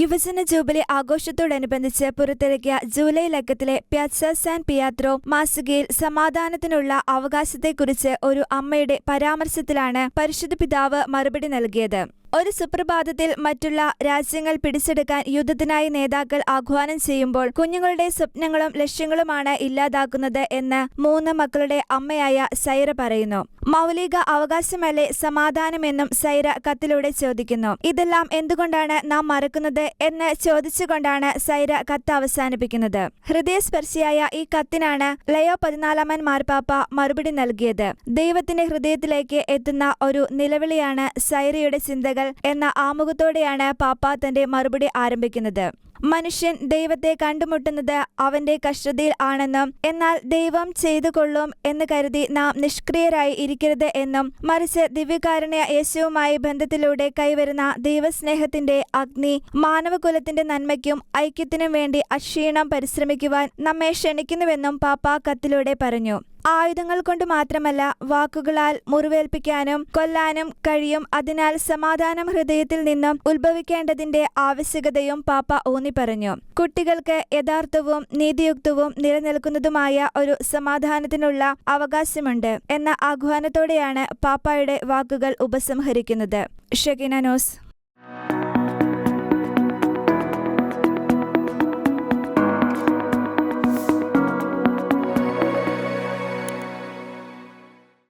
യുവജന ജൂബിലി ആഘോഷത്തോടനുബന്ധിച്ച് പുറത്തിറക്കിയ July ലക്കത്തിലെ പ്യാച്ച San പിയാത്രോ മാസികയിൽ സമാധാനത്തിനുള്ള അവകാശത്തെക്കുറിച്ച് ഒരു അമ്മയുടെ പരാമർശത്തിലാണ് പരിശുദ്ധ പിതാവ് മറുപടി നൽകിയത്. ഒരു സുപ്രഭാതത്തിൽ മറ്റുള്ള രാജ്യങ്ങൾ പിടിച്ചെടുക്കാൻ യുദ്ധത്തിനായി നേതാക്കൾ ആഹ്വാനം ചെയ്യുമ്പോൾ കുഞ്ഞുങ്ങളുടെ സ്വപ്നങ്ങളും ലക്ഷ്യങ്ങളുമാണ് ഇല്ലാതാക്കുന്നത് എന്ന് മൂന്ന് മക്കളുടെ അമ്മയായ സൈറ പറയുന്നു. മൗലിക അവകാശമല്ലേ സമാധാനമെന്നും സൈറ കത്തിലൂടെ ചോദിക്കുന്നു. ഇതെല്ലാം എന്തുകൊണ്ടാണ് നാം മറക്കുന്നത് എന്ന് ചോദിച്ചുകൊണ്ടാണ് സൈറ കത്ത് അവസാനിപ്പിക്കുന്നത്. ഹൃദയസ്പർശിയായ ഈ കത്തിനാണ് ലയോ പതിനാലാമൻ മാർപ്പാപ്പ മറുപടി നൽകിയത്. ദൈവത്തിന്റെ ഹൃദയത്തിലേക്ക് എത്തുന്ന ഒരു നിലവിളിയാണ് സൈറയുടെ ചിന്തകൾ. എന്ന ആമുഖത്തോടെയാണ് പാപ്പ തന്റെ മറുപടി ആരംഭിക്കുന്നത്. മനുഷ്യൻ ദൈവത്തെ കണ്ടുമുട്ടുന്നത് അവന്റെ കഷ്ടതയിൽ ആണെന്നും എന്നാൽ ദൈവം ചെയ്തു കൊള്ളും എന്ന് കരുതി നാം നിഷ്ക്രിയരായി ഇരിക്കരുത് എന്നും മറിച്ച് ദിവ്യകാരുണ്യ യേശുവുമായി ബന്ധത്തിലൂടെ കൈവരുന്ന ദൈവസ്നേഹത്തിന്റെ അഗ്നി മാനവകുലത്തിന്റെ നന്മയ്ക്കും ഐക്യത്തിനും വേണ്ടി അക്ഷീണം പരിശ്രമിക്കുവാൻ നമ്മെ ക്ഷണിക്കുന്നുവെന്നും പാപ്പ കത്തിലൂടെ പറഞ്ഞു. ആയുധങ്ങൾ കൊണ്ട് മാത്രമല്ല വാക്കുകളാൽ മുറിവേൽപ്പിക്കാനും കൊല്ലാനും കഴിയും. അതിനാൽ സമാധാനം ഹൃദയത്തിൽ നിന്നും ഉത്ഭവിക്കേണ്ടതിന്റെ ആവശ്യകതയും പാപ്പ ഊന്നി പറഞ്ഞു. കുട്ടികൾക്ക് യഥാർത്ഥവും നീതിയുക്തവും നിലനിൽക്കുന്നതുമായ ഒരു സമാധാനത്തിനുള്ള അവകാശമുണ്ട് എന്ന ആഹ്വാനത്തോടെയാണ് പാപ്പായുടെ വാക്കുകൾ ഉപസംഹരിക്കുന്നത്. ഷെഗിന ന്യൂസ്.